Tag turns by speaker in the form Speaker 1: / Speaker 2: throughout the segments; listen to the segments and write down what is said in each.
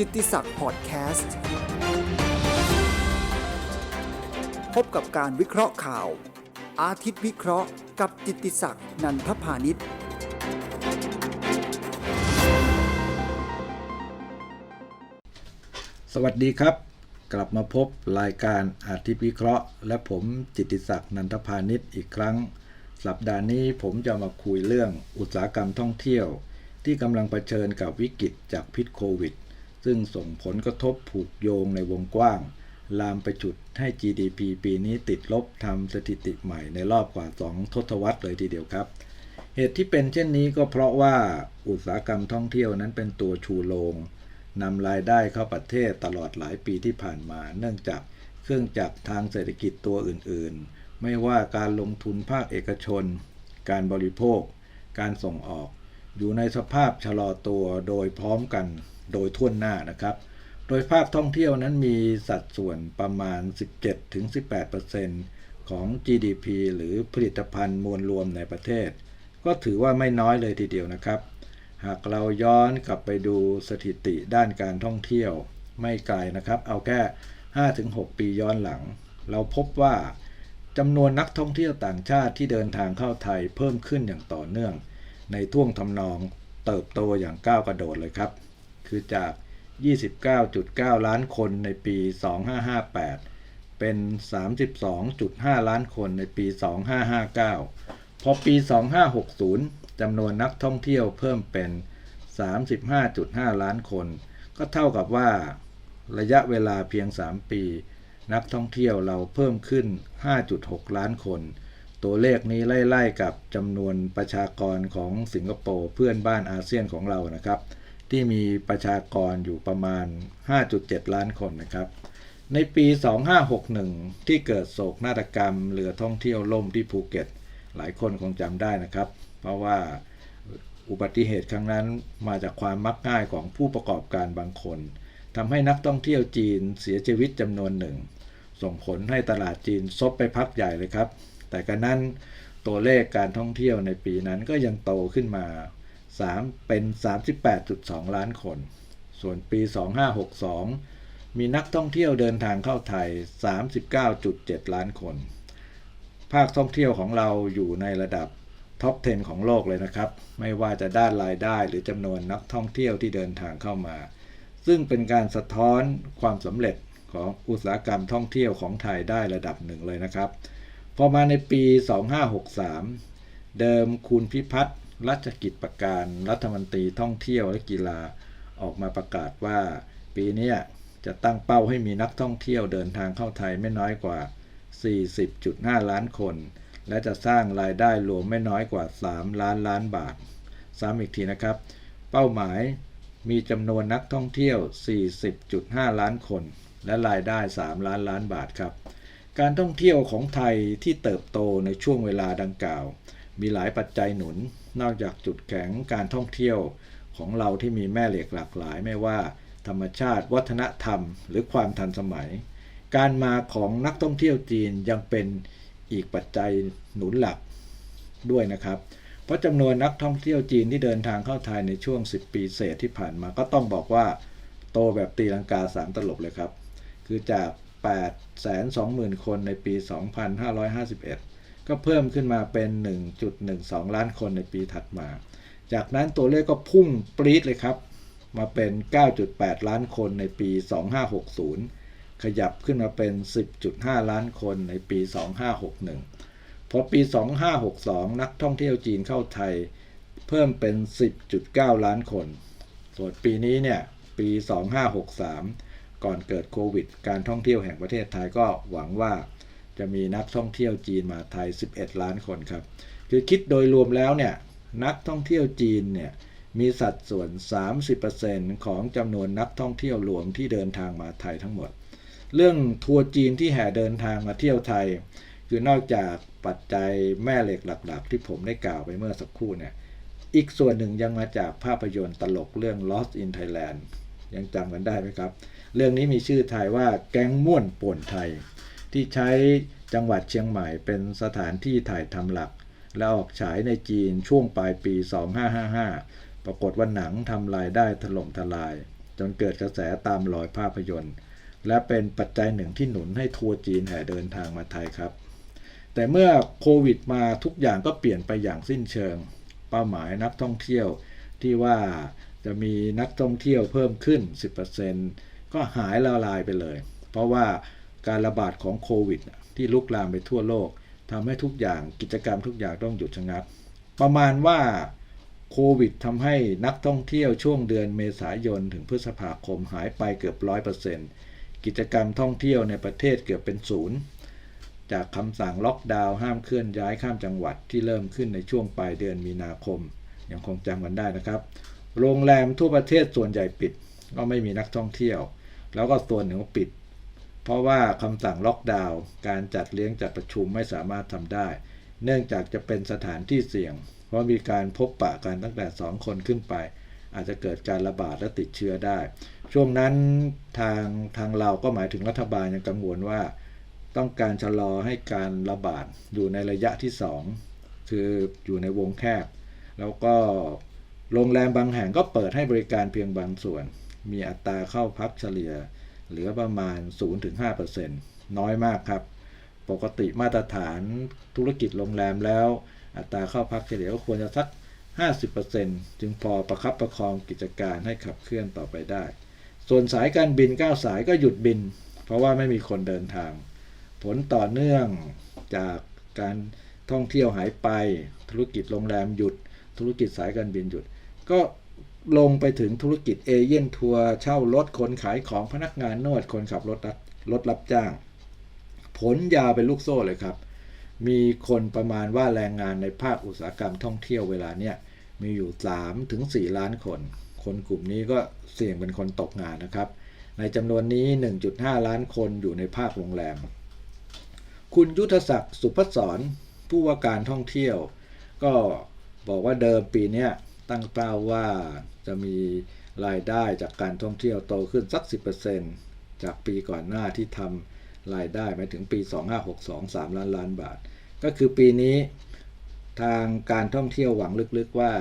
Speaker 1: จิตติศักดิ์พอดแคสต์ พบกับการวิเคราะห์ข่าว อาทิตย์วิเคราะห์กับจิตติศักดิ์นันทพาณิชย์
Speaker 2: สวัสดีครับ กลับมาพบรายการอาทิตย์วิเคราะห์ และผมจิตติศักดิ์นันทพาณิชย์อีกครั้ง สัปดาห์นี้ผมจะมาคุยเรื่องอุตสาหกรรมท่องเที่ยวที่กำลังเผชิญกับวิกฤตจากพิษโควิด ซึ่งส่งผลกระทบผูกโยงในวงกว้าง ลามไปจุดให้ GDP ปีนี้ติดลบทำสถิติใหม่ในรอบกว่า 2 ทศวรรษเลยทีเดียวครับ เหตุที่เป็นเช่นนี้ก็เพราะว่าอุตสาหกรรมท่องเที่ยวนั้นเป็นตัวชูโรงนำรายได้เข้าประเทศตลอดหลายปีที่ผ่านมา เนื่องจากเครื่องจักรทางเศรษฐกิจตัวอื่นๆ ไม่ว่าการลงทุนภาคเอกชน การบริโภค การส่งออก อยู่ในสภาพชะลอตัวโดยพร้อมกัน โดยทั่วหน้านะครับ โดยภาคท่องเที่ยวนั้นมีสัดส่วนประมาณ 17-18%ของ GDP หรือผลิตภัณฑ์มวลรวมในประเทศ ก็ถือว่าไม่น้อยเลยทีเดียวนะครับ หากเราย้อนกลับไปดูสถิติด้านการท่องเที่ยว ไม่ไกลนะครับ เอาแค่ 5-6 ปีย้อนหลัง เราพบว่าจำนวนนักท่องเที่ยวต่างชาติที่เดินทางเข้าไทยเพิ่มขึ้นอย่างต่อเนื่อง ในท่วงทำนองเติบโตอย่างก้าวกระโดดเลยครับ คือจาก 29.9 ล้านคนในปี 2558 เป็น 32.5 ล้านคนในปี 2559 พอปี 2560 จำนวนนักท่องเที่ยวเพิ่มเป็น 35.5 ล้านคน ก็เท่ากับว่าระยะเวลาเพียง 3 ปี นักท่องเที่ยวเราเพิ่มขึ้น 5.6 ล้านคน ตัวเลขนี้ไล่ๆกับจำนวนประชากรของสิงคโปร์เพื่อนบ้านอาเซียนของเรานะครับ ที่มีประชากรอยู่ประมาณ 5.7 ล้านคนนะครับ ในปี 2561 ที่เกิดโศกนาฏกรรมเรือท่องเที่ยวล่มที่ภูเก็ต หลายคนคงจำได้นะครับ เพราะว่าอุบัติเหตุครั้งนั้นมาจากความมักง่ายของผู้ประกอบการบางคนทำให้นักท่องเที่ยวจีนเสียชีวิตจำนวนหนึ่ง ส่งผลให้ตลาดจีนซบไปพักใหญ่เลยครับ แต่กันนั้นตัวเลขการท่องเที่ยวในปีนั้นก็ยังโตขึ้นมา 3 เป็น 38.2 ล้านคน ส่วนปี 2562 มีนักท่องเที่ยวเดินทางเข้าไทย 39.7 ล้านคน ภาคท่องเที่ยวของเราอยู่ในระดับท็อป 10 ของโลกเลยนะครับ ไม่ว่าจะด้านรายได้หรือจำนวนนักท่องเที่ยวที่เดินทางเข้ามา ซึ่งเป็นการสะท้อนความสำเร็จของอุตสาหกรรมท่องเที่ยวของไทยได้ระดับหนึ่งเลยนะครับ พอมาในปี 2563 เดิมคุณพิพัฒน์ รัชกิจประการรัฐมนตรีท่องเที่ยวและกีฬาออกมาประกาศว่า ปีนี้จะตั้งเป้าให้มีนักท่องเที่ยวเดินทางเข้าไทยไม่น้อยกว่า 40.5 ล้านคน และจะสร้างรายได้รวมไม่น้อยกว่า 3 ล้านล้านบาท ซ้ำอีกทีนะครับ เป้าหมายมีจำนวนนักท่องเที่ยว 40.5 ล้านคน และรายได้ 3 ล้านล้านบาทครับ การท่องเที่ยวของไทยที่เติบโตในช่วงเวลาดังกล่าว มีหลายปัจจัยหนุน นอกจากจุดแข็งการท่องเที่ยวของเราที่มีแม่เหล็กหลากหลาย ไม่ว่าธรรมชาติ วัฒนธรรม หรือความทันสมัย การมาของนักท่องเที่ยวจีนยังเป็นอีกปัจจัยหนุนหลักด้วยนะครับ เพราะจำนวนนักท่องเที่ยวจีนที่เดินทางเข้าไทยในช่วง 10 ปีเศษที่ผ่านมาก็ต้องบอกว่าโตแบบตีลังกา 3 ตลบเลยครับ คือจาก 820,000 คนในปี 2551 ก็เพิ่มขึ้นมาเป็น 1.12 ล้านคนในปีถัดมา จากนั้นตัวเลขก็พุ่งปรี๊ดเลยครับ มาเป็น 9.8 ล้านคนในปี 2560 ขยับขึ้นมาเป็น 10.5 ล้านคนในปี 2561 พอปี 2562 นักท่องเที่ยวจีนเข้าไทย เพิ่มเป็น 10.9 ล้านคน ส่วนปีนี้เนี่ย ปี 2563 ก่อนเกิดโควิด การท่องเที่ยวแห่งประเทศไทยก็หวังว่า จะมีนักท่องเที่ยวจีนมาไทย 11 ล้านคนครับ คือคิดโดยรวมแล้วเนี่ยนักท่องเที่ยวจีนเนี่ยมีสัดส่วน 30%ของจำนวนนักท่องเที่ยวรวมที่เดินทางมาไทยทั้งหมด เรื่องทัวร์จีนที่แห่เดินทางมาเที่ยวไทย คือนอกจากปัจจัยแม่เหล็กหลัก ๆ ที่ผมได้กล่าวไปเมื่อสักครู่เนี่ยอีกส่วนหนึ่งยังมาจากภาพยนตร์ตลกเรื่อง Lost in Thailand ยังจำกันได้ไหมครับ เรื่องนี้มีชื่อไทยว่าแก๊งม่วนป่วนไทย ที่ใช้จังหวัดเชียงใหม่เป็นสถานที่ถ่ายทำหลัก และออกฉายในจีนช่วงปลายปี 2555 ปรากฏว่าหนังทำรายได้ถล่มทลาย จนเกิดกระแสตามรอยภาพยนตร์ และเป็นปัจจัยหนึ่งที่หนุนให้ทัวร์จีนแห่เดินทางมาไทยครับ แต่เมื่อโควิดมาทุกอย่างก็เปลี่ยนไปอย่างสิ้นเชิง เป้าหมายนักท่องเที่ยวที่ว่าจะมีนักท่องเที่ยวเพิ่มขึ้น 10%ก็หายละลายไปเลย เพราะว่า การระบาดของโควิด ที่ลุกลามไปทั่วโลกทำให้ทุกอย่างกิจกรรมทุกอย่างต้องหยุดชะงัก ประมาณว่าโควิดทำให้นักท่องเที่ยวช่วงเดือนเมษายนถึงพฤษภาคมหายไปเกือบร้อยเปอร์เซ็นต์กิจกรรมท่องเที่ยวในประเทศเกือบเป็นศูนย์จากคำสั่งล็อกดาวน์ห้ามเคลื่อนย้ายข้ามจังหวัดที่เริ่มขึ้นในช่วงปลายเดือนมีนาคมยังคงจำกันได้นะครับ โรงแรมทั่วประเทศส่วนใหญ่ปิด ก็ไม่มีนักท่องเที่ยว แล้วก็ส่วนหนึ่งปิด เพราะว่าคำสั่งล็อกดาวน์การจัดเลี้ยงจัดประชุมไม่สามารถทำได้ เนื่องจากจะเป็นสถานที่เสี่ยง เพราะมีการพบปะกันตั้งแต่ 2 คนขึ้นไป อาจจะเกิดการระบาดและติดเชื้อได้ ช่วงนั้นทางทางเราก็หมายถึงรัฐบาลยังกังวลว่า ต้องการชะลอให้การระบาดอยู่ในระยะที่ 2 คืออยู่ในวงแคบ แล้วก็โรงแรมบางแห่งก็เปิดให้บริการเพียงบางส่วน มีอัตราเข้าพักเฉลี่ย เหลือประมาณ 0-5%น้อยมากครับ ปกติมาตรฐานธุรกิจโรงแรมแล้ว อัตราเข้าพักเฉลี่ยก็ควรจะสัก 50%จึงพอประคับประคองกิจการให้ขับเคลื่อนต่อไปได้ ส่วนสายการบิน 9 สายก็หยุดบิน เพราะว่าไม่มีคนเดินทาง ผลต่อเนื่องจากการท่องเที่ยวหายไป ธุรกิจโรงแรมหยุด ธุรกิจสายการบินหยุด ก็ ลงไปถึงธุรกิจเอเย่นทัวร์เช่ารถคนขายของพนักงานนวดคนขับรถรถรับจ้าง ผลยาวเป็นลูกโซ่เลยครับ มีคนประมาณว่าแรงงานในภาคอุตสาหกรรมท่องเที่ยวเวลาเนี้ยมีอยู่3ถึง4ล้านคน คนกลุ่มนี้ก็เสี่ยงเป็นคนตกงานนะครับ ในจำนวนนี้ 1.5 ล้านคนอยู่ในภาคโรงแรม คุณยุทธศักดิ์สุพศรผู้ว่าการท่องเที่ยว ก็บอกว่าเดิมปีเนี้ย ตั้งเป้าว่าจะมีรายได้จากการท่องเที่ยวโตขึ้นสัก 10%จากปีก่อนหน้าที่ทำรายได้ไปถึงปี 2562 3 ล้านล้านบาท ก็คือปีนี้ ทางการท่องเที่ยวหวังลึกๆว่า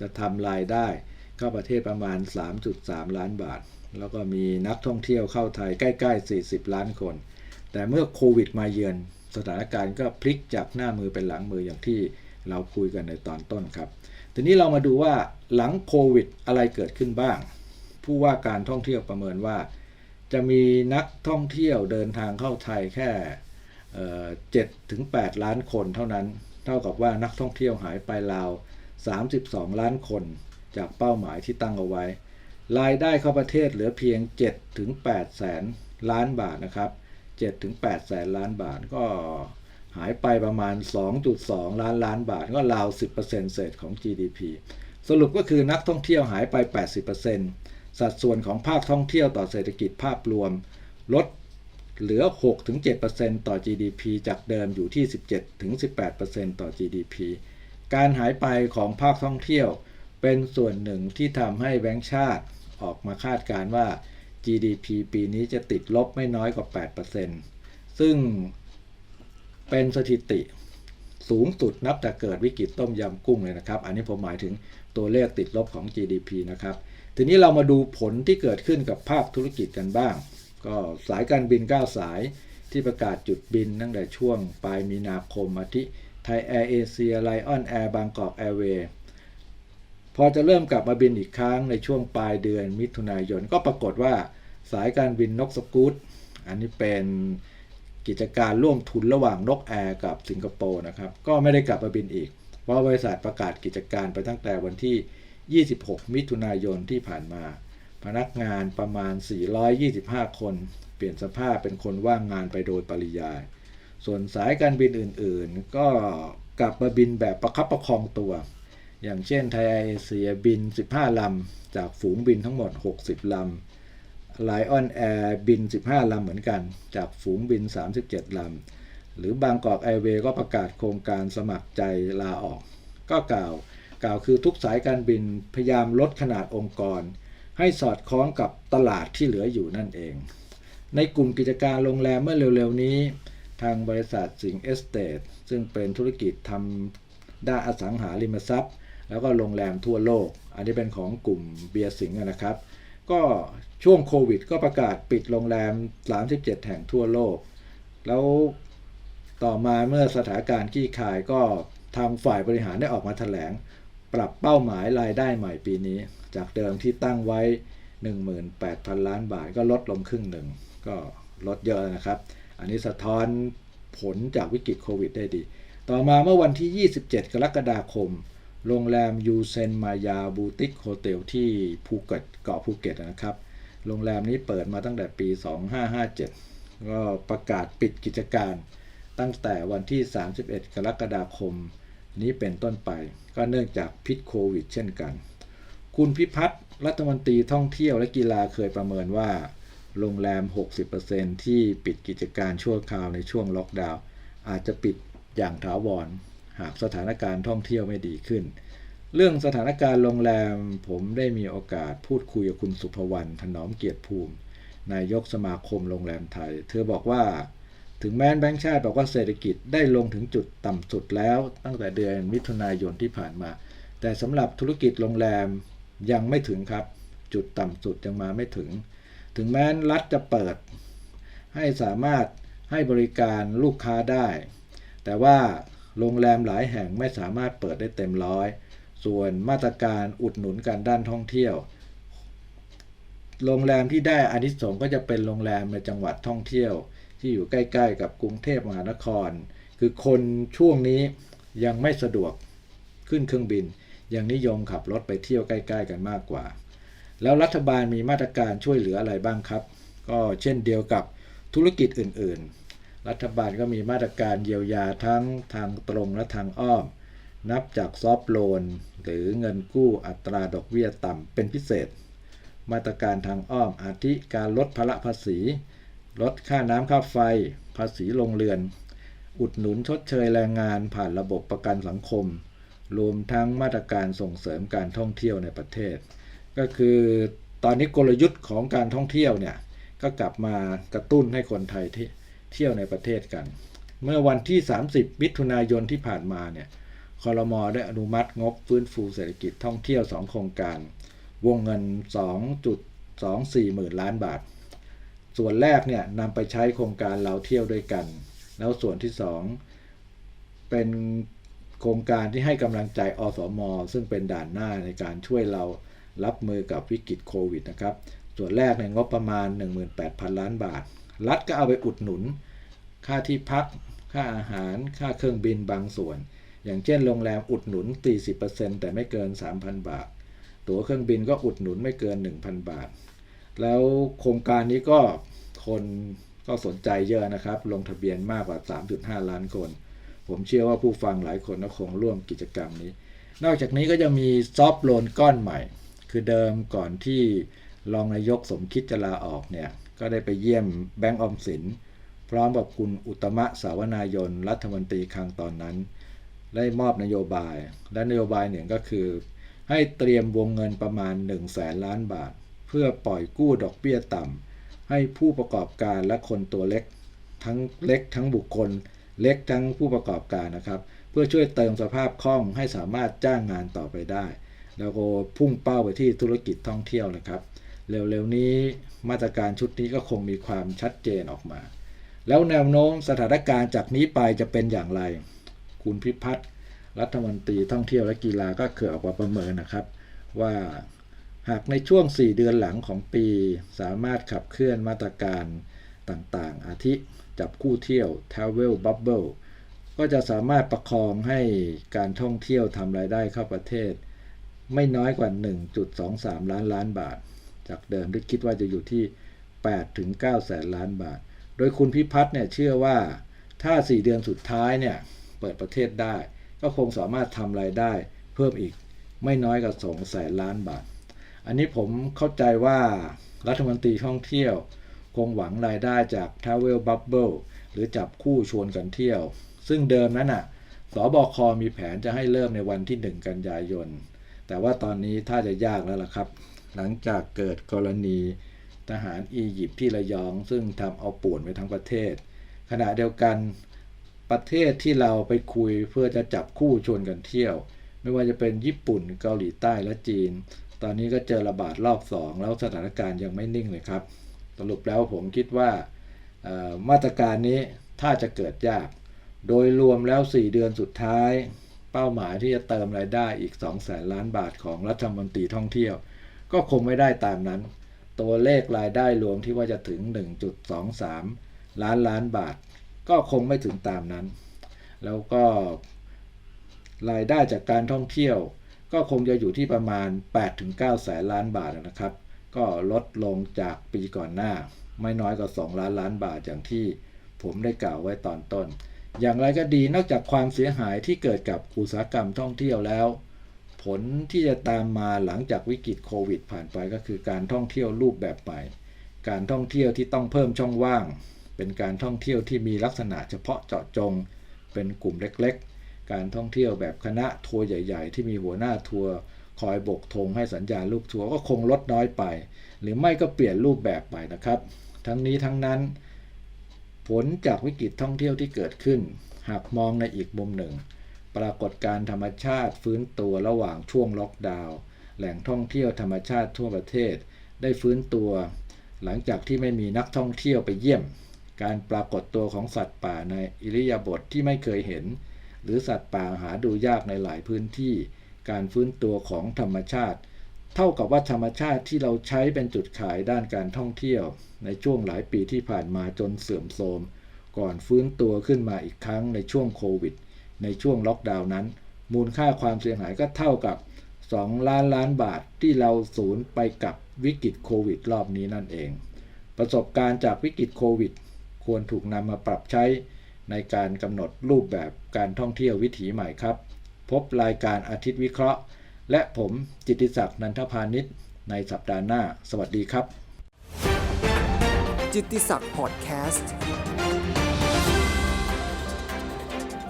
Speaker 2: จะทำรายได้เข้าประเทศประมาณ 3.3 ล้านบาท แล้วก็มีนักท่องเที่ยวเข้าไทยใกล้ ๆ 40 ล้านคน แต่เมื่อโควิดมาเยือน สถานการณ์ก็พลิกจากหน้ามือเป็นหลังมืออย่างที่เราคุยกันในตอนต้นครับ ทีนี้เรามาดูว่าหลังโควิดอะไรเกิดขึ้นบ้าง ผู้ว่าการท่องเที่ยวประเมินว่า จะมีนักท่องเที่ยวเดินทางเข้าไทยแค่เจ็ดถึง8ล้านคนเท่านั้น เท่ากับว่านักท่องเที่ยวหายไปราว 32 ล้านคน จากเป้าหมายที่ตั้งเอาไว้ รายได้เข้าประเทศเหลือเพียง7ถึง8แสนล้านบาทนะครับ7ถึง8แสนล้านบาทก็ หายไปประมาณ 2.2 ล้านล้านบาท ก็ราว 10%เศษของ GDP สรุปก็คือนักท่องเที่ยวหายไป 80%สัดส่วนของภาคท่องเที่ยวต่อเศรษฐกิจภาพรวม ลดเหลือ 6-7%ต่อ GDP จากเดิมอยู่ที่ 17-18%ต่อ GDP การหายไปของภาคท่องเที่ยวเป็นส่วนหนึ่งที่ทำให้แบงก์ชาติออกมาคาดการว่า GDP ปีนี้จะติดลบไม่น้อยกว่า 8%ซึ่ง เป็นสถิติสูงสุดนับแต่เกิดวิกฤตต้มยำกุ้งเลยนะครับ อันนี้ผมหมายถึงตัวเลขติดลบของ GDP นะครับ ทีนี้เรามาดูผลที่เกิดขึ้นกับภาคธุรกิจกันบ้าง ก็สายการบิน 9 สายที่ประกาศจุดบินตั้งแต่ช่วงปลายมีนาคมอาทิไทยแอร์เอเชียไลออนแอร์บางกอกแอร์เวย์พอจะเริ่มกลับมาบินอีกครั้งในช่วงปลายเดือนมิถุนายนก็ปรากฏว่าสายการบินนกสกูตอันนี้เป็น กิจการร่วมทุนระหว่างนกแอร์กับสิงคโปร์นะครับ ก็ไม่ได้กลับมาบินอีก เพราะบริษัทประกาศกิจการไปตั้งแต่วันที่ 26 มิถุนายนที่ผ่านมา พนักงานประมาณ 425 คน เปลี่ยนสภาพเป็นคนว่างงานไปโดยปริยาย ส่วนสายการบินอื่นๆ ก็กลับมาบินแบบประคับประคองตัว อย่างเช่นไทยเอเชียบิน 15 ลำ จากฝูงบินทั้งหมด 60 ลำ ไลออนแอร์บิน 15 ลำเหมือนกัน จากฝูงบิน 37 ลำ หรือบางกอกแอร์เวย์ก็ประกาศโครงการสมัครใจลาออก ก็กล่าว กล่าวคือทุกสายการบินพยายามลดขนาดองค์กร ให้สอดคล้องกับตลาดที่เหลืออยู่นั่นเอง ในกลุ่มกิจการโรงแรมเมื่อเร็วๆนี้ ทางบริษัทสิงห์เอสเตทซึ่งเป็นธุรกิจทำด้านอสังหาริมทรัพย์ แล้วก็โรงแรมทั่วโลก อันนี้เป็นของกลุ่มเบียร์สิงห์นะครับ ก็ช่วงโควิด ก็ประกาศปิดโรงแรม 37 แห่งทั่วโลก แล้วต่อมาเมื่อสถานการณ์ขี้คายก็ทางฝ่ายบริหารได้ออกมาแถลง ปรับเป้าหมายรายได้ใหม่ปีนี้ จากเดิมที่ตั้งไว้ 18,000 ล้านบาทก็ลดลงครึ่งหนึ่ง ก็ลดเยอะนะครับ อันนี้สะท้อนผลจากวิกฤตโควิดได้ดี ต่อมาเมื่อวันที่ 27 กรกฎาคม โรงแรมยูเซนมายาบูติกโฮเทลที่ภูเก็ตเกาะภูเก็ตนะครับ โรงแรมนี้เปิดมาตั้งแต่ปี 2557 ก็ประกาศปิดกิจการตั้งแต่วันที่ 31 กรกฎาคมนี้เป็นต้นไป ก็เนื่องจากพิษโควิด เช่นกัน คุณพิพัฒน์รัฐมนตรีท่องเที่ยวและกีฬาเคยประเมินว่า โรงแรม 60%ที่ปิดกิจการชั่วคราวในช่วงล็อกดาวน์อาจจะปิดอย่างถาวร หากสถานการณ์ท่องเที่ยวไม่ดีขึ้น เรื่องสถานการณ์โรงแรม ผมได้มีโอกาสพูดคุยกับคุณสุภวรรณถนอมเกียรติภูมิ นายกสมาคมโรงแรมไทย เธอบอกว่าถึงแม้แบงค์ชาติบอกว่าเศรษฐกิจได้ลงถึงจุดต่ำสุดแล้ว ตั้งแต่เดือนมิถุนายนที่ผ่านมา แต่สำหรับธุรกิจโรงแรมยังไม่ถึงครับ จุดต่ำสุดยังมาไม่ถึง ถึงแม้รัฐจะเปิด ให้สามารถให้บริการลูกค้าได้ แต่ว่า โรงแรมหลายแห่งไม่สามารถเปิดได้เต็มร้อย ส่วนมาตรการอุดหนุนการด้านท่องเที่ยว โรงแรมที่ได้อานิสงส์ก็จะเป็นโรงแรมในจังหวัดท่องเที่ยว ที่อยู่ใกล้ ๆ กับกรุงเทพมหานคร คือคนช่วงนี้ยังไม่สะดวกขึ้นเครื่องบิน ยังนิยมขับรถไปเที่ยวใกล้ ๆ กันมากกว่า แล้วรัฐบาลมีมาตรการช่วยเหลืออะไรบ้างครับ ก็เช่นเดียวกับธุรกิจอื่น ๆ รัฐบาลก็มีมาตรการเยียวยาทั้งทางตรงและทางอ้อม นับจากซอฟโลน หรือเงินกู้อัตราดอกเบี้ยต่ำเป็นพิเศษ มาตรการทางอ้อมอาทิการลดภาระภาษี ลดค่าน้ำค่าไฟ ภาษีโรงเรือน อุดหนุนชดเชยแรงงานผ่านระบบประกันสังคม รวมทั้งมาตรการส่งเสริมการท่องเที่ยวในประเทศ ก็คือตอนนี้กลยุทธ์ของการท่องเที่ยวเนี่ยก็กลับมากระตุ้นให้คนไทยที่ เที่ยวในประเทศกัน เมื่อวันที่ 30 มิถุนายนที่ผ่านมาเนี่ยคอรมอได้อนุมัติงบฟื้นฟูเศรษฐกิจท่องเที่ยว 2 โครงการ วงเงิน 2.24 หมื่นล้านบาท ส่วนแรกเนี่ยนำไปใช้โครงการเราเที่ยวด้วยกัน แล้วส่วนที่ 2 เป็นโครงการที่ให้กำลังใจอสมซึ่งเป็นด่านหน้าในการช่วยเรารับมือกับวิกฤตโควิดนะครับ ส่วนแรกในงบประมาณ 18,000 ล้านบาท รัฐก็เอาไปอุดหนุน ค่าที่พัก ค่าอาหาร ค่าเครื่องบินบางส่วน อย่างเช่นโรงแรมอุดหนุน 40%แต่ไม่เกิน 3,000 บาท ตั๋วเครื่องบินก็อุดหนุนไม่เกิน 1,000 บาท แล้วโครงการนี้ก็คนก็สนใจเยอะนะครับ ลงทะเบียนมากกว่า 3.5 ล้านคน ผมเชื่อว่าผู้ฟังหลายคนก็คงร่วมกิจกรรมนี้ นอกจากนี้ก็จะมีซอฟต์โลนก้อนใหม่ คือเดิมก่อนที่รองนายกสมคิดจะลาออกเนี่ย ก็ได้ไปเยี่ยมแบงก์ออมสิน พร้อมกับคุณอุตมะสาวนายน รัฐมนตรีคลังตอนนั้น ได้มอบนโยบาย และนโยบายหนึ่งก็คือ ให้เตรียมวงเงินประมาณ1 0 0 0 0แสนล้านบาท เพื่อปล่อยกู้ดอกเบี้ยต่ำให้ผู้ประกอบการและคนตัวเล็ก ทั้งเล็กทั้งบุคคล เล็กทั้งผู้ประกอบการนะครับ เพื่อช่วยเติมสภาพคล่องให้สามารถจ้างงานต่อไปได้ แล้วก็พุ่งเป้าไปที่ธุรกิจท่องเที่ยวนะครับ เร็วๆนี้มาตรการชุดนี้ก็คงมีความชัดเจนออกมา แล้วแนวโน้มสถานการณ์จากนี้ไปจะเป็นอย่างไร คุณพิพัฒน์รัฐมนตรีท่องเที่ยวและกีฬาก็เคยออกมาประเมินนะครับ ว่าหากในช่วง 4 เดือนหลังของปีสามารถขับเคลื่อนมาตรการต่างๆ อาทิจับคู่เที่ยว Travel Bubble ก็จะสามารถประคองให้การท่องเที่ยวทำรายได้เข้าประเทศ ไม่น้อยกว่า 1.23 ล้านล้านบาท จากเดิมที่คิดว่าจะอยู่ที่ 8 ถึง 9 แสนล้านบาท โดยคุณพิพัฒน์เนี่ยเชื่อว่าถ้า 4 เดือนสุดท้ายเนี่ยเปิดประเทศได้ ก็คงสามารถทำรายได้เพิ่มอีกไม่น้อยกว่า 2 แสนล้านบาท อันนี้ผมเข้าใจว่ารัฐมนตรีท่องเที่ยว คงหวังรายได้จาก Travel Bubble หรือจับคู่ชวนกันเที่ยว ซึ่งเดิมนั้นน่ะสบคมีแผนจะให้เริ่มในวันที่ 1 กันยายน แต่ว่าตอนนี้ถ้าจะยากแล้วล่ะครับ หลังจากเกิดกรณีทหารอียิปต์ที่ระยอง ซึ่งทำเอาป่วนไปทั้งประเทศ ขณะเดียวกันประเทศที่เราไปคุยเพื่อจะจับคู่ชวนกันเที่ยว ไม่ว่าจะเป็นญี่ปุ่นเกาหลีใต้และจีน ตอนนี้ก็เจอระบาดรอบสองแล้วสถานการณ์ยังไม่นิ่งเลยครับสรุปแล้วผมคิดว่ามาตรการนี้ถ้าจะเกิดยาก โดยรวมแล้ว 4 เดือนสุดท้าย เป้าหมายที่จะเติมรายได้อีก2แสนล้านบาทของรัฐมนตรีท่องเที่ยว ก็คงไม่ได้ตามนั้น ตัวเลขรายได้รวมที่ว่าจะถึง 1.23 ล้านล้านบาท ก็คงไม่ถึงตามนั้น แล้วก็รายได้จากการท่องเที่ยว ก็คงจะอยู่ที่ประมาณ 8-9 แสนล้านบาทนะครับ ก็ลดลงจากปีก่อนหน้า ไม่น้อยกว่า 2 ล้านล้านบาทอย่างที่ผมได้กล่าวไว้ตอนต้น อย่างไรก็ดีนอกจากความเสียหายที่เกิดกับอุตสาหกรรมท่องเที่ยวแล้ว ผลที่จะตามมาหลังจากวิกฤตโควิดผ่านไปก็คือการท่องเที่ยวรูปแบบใหม่ การท่องเที่ยวที่ต้องเพิ่มช่องว่าง เป็นการท่องเที่ยวที่มีลักษณะเฉพาะเจาะจง เป็นกลุ่มเล็กๆ การท่องเที่ยวแบบคณะทัวร์ใหญ่ ๆ ที่มีหัวหน้าทัวร์คอยบกธงให้สัญญาณลูกทัวร์ก็คงลดน้อยไป หรือไม่ก็เปลี่ยนรูปแบบไปนะครับ ทั้งนี้ทั้งนั้น ผลจากวิกฤตท่องเที่ยวที่เกิดขึ้น หากมองในอีกมุมหนึ่ง ปรากฏการธรรมชาติฟื้นตัวระหว่างช่วงล็อกดาวน์แหล่งท่องเที่ยวธรรมชาติทั่วประเทศ ได้ฟื้นตัว หลังจากที่ไม่มีนักท่องเที่ยวไปเยี่ยม การปรากฏตัวของสัตว์ป่าในอิริยาบถทที่ไม่เคยเห็น หรือสัตว์ป่าหาดูยากในหลายพื้นที่ การฟื้นตัวของธรรมชาติ เท่ากับว่าธรรมชาติที่เราใช้เป็นจุดขายด้านการท่องเที่ยว ในช่วงหลายปีที่ผ่านมาจนเสื่อมโทรมก่อนฟื้นตัวขึ้นมาอีกครั้งในช่วงโควิด ในช่วงล็อกดาวน์นั้น มูลค่าความเสียหายก็เท่ากับ 2 ล้านล้านบาทที่เราสูญไปกับวิกฤตโควิดรอบนี้นั่นเอง ประสบการณ์จากวิกฤตโควิด ควรถูกนำมาปรับใช้ในการกำหนดรูปแบบการท่องเที่ยววิถีใหม่ครับ พบรายการอาทิตย์วิเคราะห์ และผมจิติศักดิ์นันทพานิชในสัปดาห์หน้า สวัสดีครับ
Speaker 1: จิตติศักดิ์พอดแคสต์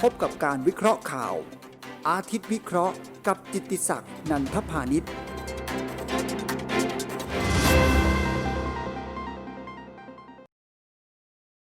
Speaker 1: พบกับการวิเคราะห์ข่าว อาทิตย์วิเคราะห์กับจิตติศักดิ์นันทพานิช